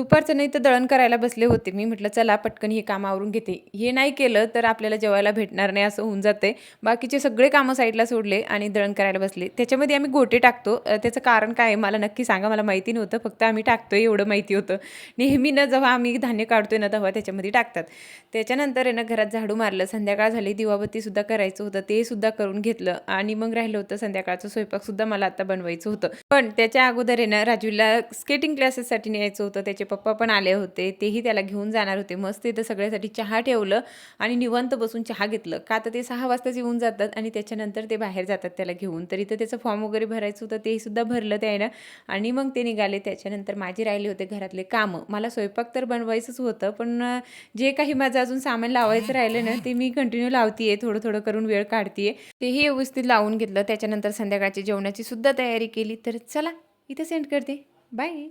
दुपारचं नाही तर दळण करायला बसले होते. मी म्हटलं चला पटकन हे काम आवरून घेते. हे नाही केलं तर आपल्याला जेवायला भेटणार नाही असं होऊन जाते बाकीचे सगळे कामं साईडला सोडले आणि दळण करायला बसले. त्याच्यामध्ये आम्ही गोटे टाकतो. त्याचं कारण काय आहे मला नक्की सांगा. मला माहिती नव्हतं. फक्त आम्ही टाकतो एवढं माहिती होतं. नेहमी न जेव्हा आम्ही धान्य काढतोय ना तेव्हा त्याच्यामध्ये टाकतात. त्याच्यानंतर आहे ना घरात झाडू मारलं. संध्याकाळ झाली दिवाबत्तीसुद्धा करायचं होतं. ते सुद्धा करून घेतलं आणि मग राहिलं होतं संध्याकाळचं. स्वयंपाकसुद्धा मला आता बनवायचं होतं. पण त्याच्या अगोदर आहे ना राजूला स्केटिंग क्लासेससाठी न्यायचं होतं. त्याचे पप्पा पण आले होते तेही त्याला घेऊन जाणार होते. मस्त इथं सगळ्यासाठी चहा ठेवलं आणि निवंत बसून चहा घेतलं. का तर ते सहा वाजताच येऊन जातात आणि त्याच्यानंतर ते बाहेर जातात त्याला घेऊन. तर इथं त्याचं फॉर्म वगैरे भरायचं होतं तेही सुद्धा भरलं त्यानं. आणि मग ते निघाले. त्याच्यानंतर माझे राहिले होते घरातले कामं. मला स्वयंपाक तर बनवायचंच होतं पण जे काही माझं अजून सामान लावायचं राहिलं ना ते मी कंटिन्यू लावतीये. थोडं थोडं करून वेळ काढतीये. तेही व्यवस्थित लावून घेतलं. त्याच्यानंतर संध्याकाळची जेवणाची सुद्धा तयारी केली. तर चला इथं सेंड करते. बाय